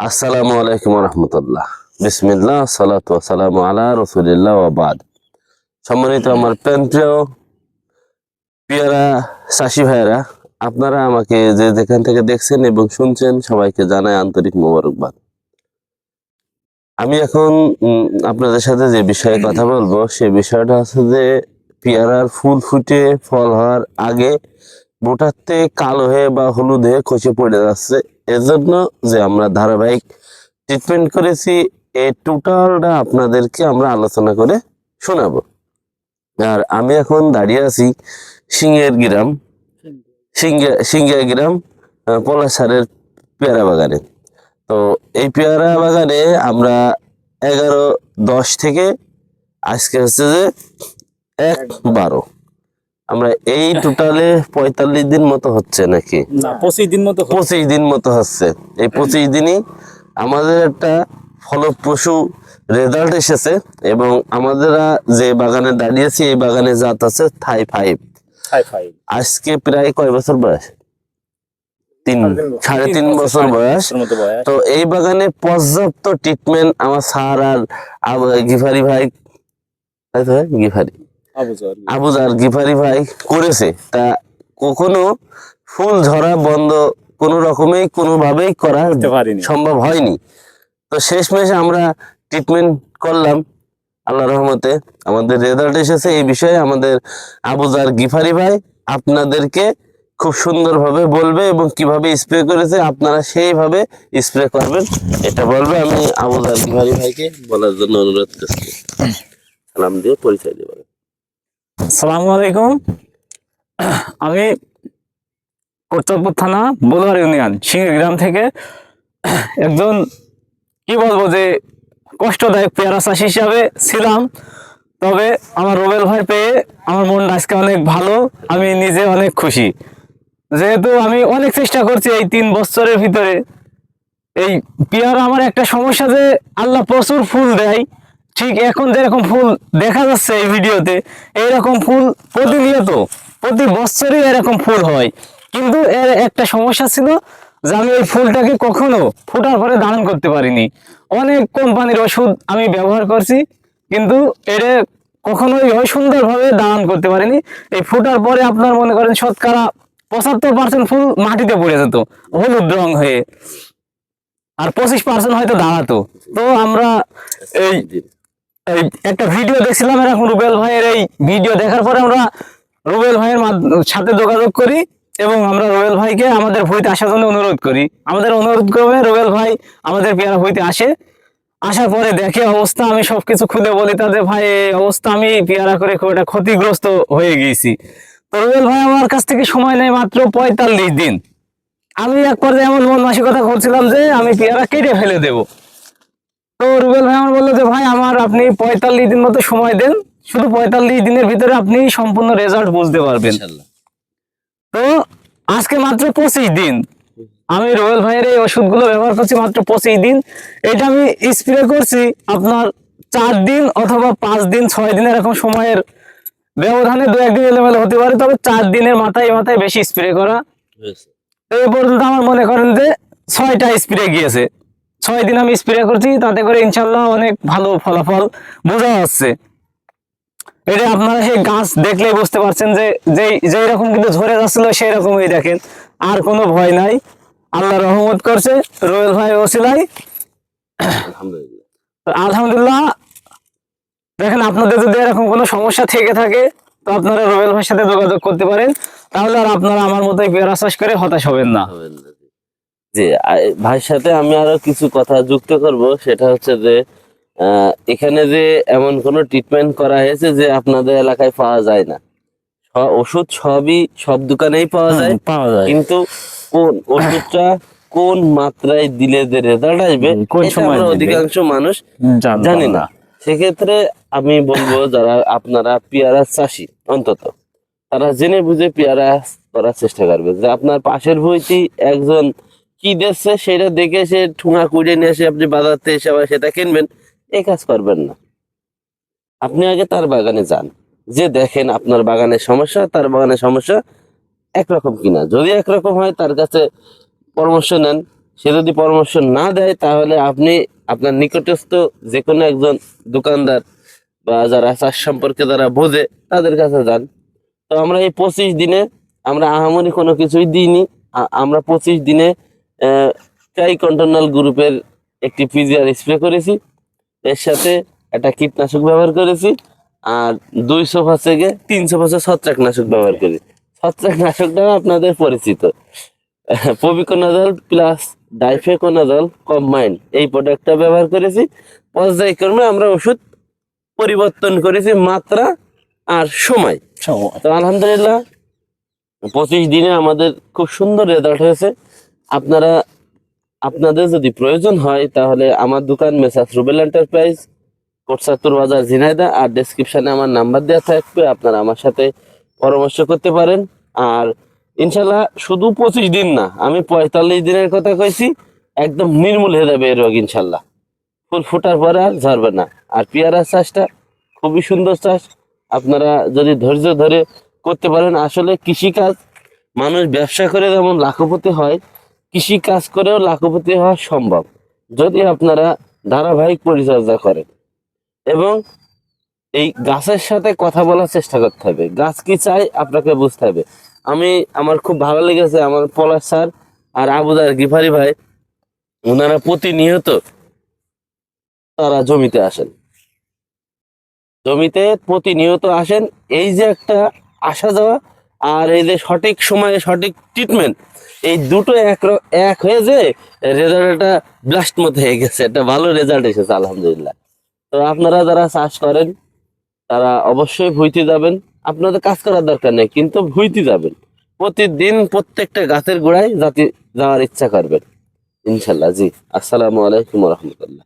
আসসালামু আলাইকুম রহমতুল্লাহ বিসমিল্লাহ, সালাতু সালাম আলা রসুলিল্লাহ ওবাদ সম্মানিত আমার প্রিয় পিয়ারা চাষি ভাইয়েরা, আপনারা আমাকে যে যেখান থেকে দেখছেন এবং শুনছেন সবাইকে জানায় আন্তরিক মোবারকবাদ। আমি এখন আপনাদের সাথে যে বিষয়ে কথা বলব, সে বিষয়টা হচ্ছে যে পেয়ারার ফুল ফুটে ফল হওয়ার আগে বোটাতে কালো হয়ে বা হলুদ খসে পড়ে যাচ্ছে। এজন্য যে আমরা ধারাবাহিক ট্রিটমেন্ট করেছি, এই টোটালটা আপনাদেরকে আমরা আলোচনা করে শোনাবো। আর আমি এখন দাঁড়িয়ে আছি সিংহের গ্রাম, সিংহে গ্রাম পলাশারের পেয়ারা বাগানে। তো এই পেয়ারা বাগানে আমরা এগারো দশ থেকে, আজকে হচ্ছে যে এক বারো। আমরা এই টোটালে পঁয়তাল্লিশ দিন মতো হচ্ছে নাকি? না পঁচিশ দিন মতো পঁচিশ দিন মতো হচ্ছে। এই পঁচিশ দিনই আমাদের একটা ফলপ্রসূ রেজাল্ট এসেছে এবং আমাদের যে বাগানে দাঁড়িয়েছি এই বাগানে জাত আছে থাই ফাইভ আজকে প্রায় কয় বছর বয়স? তিন সাড়ে তিন বছর। বয়স। তো এই বাগানে পর্যাপ্ত ট্রিটমেন্ট আমার স্যার আর গিফারি ভাই? গিফারি। আবুজার গিফারি ভাই করেছে। তা কখনো ফুল ঝরা বন্ধ কোনো রকমেই কোনোভাবেই করা সম্ভব হয়নি। তো শেষমেশ আমরা ট্রিটমেন্ট করলাম আল্লাহ রহমতে। আমাদের রেজাল্ট এসেছে এই বিষয়ে আমাদের আবুজার গিফারি ভাই আপনাদেরকে খুব সুন্দরভাবে বলবে এবং কীভাবে স্প্রে করেছে আপনারা সেইভাবে স্প্রে করবেন। এটা বলবে আমি আবুজার গিফারি ভাইকে বলার জন্য অনুরোধ করছি। সালাম দিয়ে পরিচয় দেবেন আসসালামু আলাইকুম। আমি কর্তব্য থানা বোলবার ইউনিয়ন সিংহ গ্রাম থেকে একজন, কি বলব যে কষ্টদায়ক পেয়ারা চাষি হিসাবে ছিলাম। তবে আমার রুবেল ভাই পেয়ে আমার মন আজকে অনেক ভালো, আমি নিজে অনেক খুশি। যেহেতু আমি অনেক চেষ্টা করছি এই তিন বছরের ভিতরে। এই পেয়ারা আমার একটা সমস্যা যে আল্লাহ প্রচুর ফুল দেয়। ঠিক এখন যেরকম ফুল দেখা যাচ্ছে এই ভিডিওতে। এইরকম ফুল প্রতিনিয়ত প্রতি বছরই এরকম ফুল হয়। কিন্তু এর একটা সমস্যা ছিল যে আমি এই ফুলটাকে কখনো ফোটার পরে ধারণ করতে পারিনি। অনেক কোম্পানির ওষুধ আমি ব্যবহার করছি, কিন্তু এটা কখনোই ওই সুন্দরভাবে ধারণ করতে পারিনি। এই ফোটার পরে আপনার মনে করেন শতকরা পঁচাত্তর পার্সেন্ট ফুল মাটিতে পড়ে যেত, হলুদ রং হয়ে। আর পঁচিশ পার্সেন্ট হয়তো দাঁড়াতো। তো আমরা এই একটা ভিডিও দেখছিলাম এরকম রুবেল ভাইয়ের এই ভিডিও দেখার পরে আমরা রুবেল ভাইয়ের সাথে যোগাযোগ করি এবং আমরা রুবেল ভাইকে আমাদের ভইতে আসার জন্য অনুরোধ করি। আমাদের অনুরোধ ক্রমে রুবেল ভাই আমাদের পেয়ারা ভইতে আসে। আসার পরে দেখে অবস্থা, আমি সবকিছু খুলে বলি তাদের, ভাই অবস্থা, আমি পেয়ারা করে খুব একটা ক্ষতিগ্রস্ত হয়ে গিয়েছি। তো রুবেল ভাই আমার কাছ থেকে সময় নেয় মাত্র পঁয়তাল্লিশ দিন। আমি এক পর্যায়ে এমন মন মানসিকতা করছিলাম যে আমি পেয়ারা কেটে ফেলে দেব। তো রুবেল ভাই আমার বলল যে ভাই আমার আপনি পঁয়তাল্লিশ দিন মতো সময় দেন। শুধু পঁয়তাল্লিশ দিনের ভিতরে আপনি সম্পূর্ণ রেজাল্ট বুঝতে পারবেন। তো আজকে মাত্র পঁচিশ দিন। আমি রয়েল ভাইয়ের এই ওষুধগুলো ব্যবহার করছি মাত্র পঁচিশ দিন। এটা আমি স্প্রে করছি আপনার চার দিন অথবা পাঁচ দিন ছয় দিন এরকম সময়ের ব্যবধানে দু একদিন এলোমেলো হতে পারে তবে চার দিনের মাথায় মাথায় বেশি স্প্রে করা। এই পর্যন্ত আমার মনে করেন যে ছয়টা স্প্রে গিয়েছে। ছয় দিন আমি স্প্রে করছি, তাতে করে ইনশাল্লাহ অনেক ভালো ফলাফল বোঝা যাচ্ছে। এটা আপনারা সেই গাছ দেখলেই বুঝতে পারছেন যে, যেই যেই রকম কিন্তু ঝরে যাচ্ছিল, সেই রকমই দেখেন। আর কোনো ভয় নাই। আল্লাহ রহমত করছে রোয়েল ভাই ওসিলাই আলহামদুলিল্লাহ। দেখেন, আপনাদের যদি এরকম কোনো সমস্যা থেকে থাকে, তো আপনারা রোয়েল ভাইয়ের সাথে যোগাযোগ করতে পারেন। তাহলে আর আপনারা আমার মতোই পেয়ারা চাষ করে হতাশ হবেন না। জি। ভাইয়ের সাথে আমি আরও কিছু কথা যুক্ত করব। সেটা হচ্ছে যে এখানে যে এমন কোনো ট্রিটমেন্ট করা হয়েছে যে আপনাদের এলাকায় পাওয়া যায় না। ওষুধ সবই সব দোকানেই পাওয়া যায়। পাওয়া যায়। কিন্তু কোন ওষুধটা কোন মাত্রায় দিলে যে রেজাল্ট আসবে কোন সময় অধিকাংশ মানুষ জানে না। সেক্ষেত্রে আমি বলব যারা আপনারা পেয়ারা চাষি অন্তত তারা জেনে বুঝে পেয়ারা করার চেষ্টা করবে যে আপনার পাশের বইটি একজন কি দেখছে সেটা দেখে সে ঠুঙা কুড়িয়ে নিয়ে এসে আপনি বাজারতে এসে আবার সেটা কিনবেন এই কাজ করবেন না। আপনি আগে তার বাগানে যান, যে দেখেন আপনার বাগানের সমস্যা, তার বাগানের সমস্যা একরকম কিনা। যদি একরকম হয়, তার কাছে পরামর্শ নেন। সে যদি পরামর্শ না দেয়, তাহলে আপনি আপনার নিকটস্থ যে কোনো একজন দোকানদার বা যারা চাষ সম্পর্কে যারা বোঝে, তাদের কাছে যান। তো আমরা এই পঁচিশ দিনে আমরা আহামরি কোনো কিছুই দিইনি। আমরা পঁচিশ দিনে ট্রাই কন্ট্রোনাল গ্রুপের একটি পিজিআর স্প্রে করেছি। এর সাথে একটা কীটনাশক ব্যবহার করেছি আর দুই সোফা থেকে তিন সোফা ছত্রাকনাশক ব্যবহার করি ছত্রাকনাশকটাও আপনাদের পরিচিত। পবিকোনাজল প্লাস ডাইফেকোনাজল কম্বাইন্ড এই প্রোডাক্টটা ব্যবহার করেছি। পর্যায়ক্রমে আমরা ওষুধ পরিবর্তন করেছি মাত্রা আর সময়। তো আলহামদুলিল্লাহ পঁচিশ দিনে আমাদের খুব সুন্দর রেজাল্ট হয়েছে। আপনারা, আপনাদের যদি প্রয়োজন হয়, তাহলে আমার দোকান মেসাস রুবেল এন্টারপ্রাইজ, কোটসাত্তর বাজার ঝিনাইদা আর ডেসক্রিপশনে আমার নাম্বার দেওয়া থাকবে, আপনারা আমার সাথে পরামর্শ করতে পারেন। আর ইনশাল্লাহ শুধু পঁচিশ দিন না, আমি পঁয়তাল্লিশ দিনের কথা কইছি, একদম নির্মূল হয়ে যাবে এই রোগ ইনশাল্লাহ ফুল ফোটার পরে আর ঝরবে না। আর পেয়ারা চাষটা খুবই সুন্দর চাষ। আপনারা যদি ধৈর্য ধরে করতে পারেন, আসলে কৃষিকাজ, মানুষ ব্যবসা করে যেমন লাখপতি হয় কৃষি কাজ করেও লাখপতি হওয়া সম্ভব, যদি আপনারা ধারাবাহিক পরিচর্যা করেন। এবং এই গাছের সাথে কথা বলার চেষ্টা করতে হবে। গাছ কি চাই আপনাকে বুঝতে হবে। আমি, আমার খুব ভালো লেগেছে আমার পলাশ স্যার আর আবুদার গিফারি ভাই ওনারা প্রতিনিয়ত তারা জমিতে আসেন। জমিতে প্রতিনিয়ত আসেন। এই যে একটা আসা যাওয়া আর এই যে সঠিক সময়ে সঠিক ট্রিটমেন্ট এই দুটো এক এক হয়ে যে রেজাল্টটা ব্লাস্ট মতো হয়ে গেছে। একটা ভালো রেজাল্ট এসেছে, আলহামদুলিল্লাহ। তো আপনারা যারা চাষ করেন, তারা অবশ্যই ভুইতে যাবেন। আপনাদের কাজ করার দরকার নেই, কিন্তু ভুইতে যাবেন। প্রতিদিন প্রত্যেকটা গাছের গোড়ায় যাতে যাওয়ার ইচ্ছা করবেন। ইনশাল্লাহ, জি। আসসালামু আলাইকুম রহমতুল্লাহ।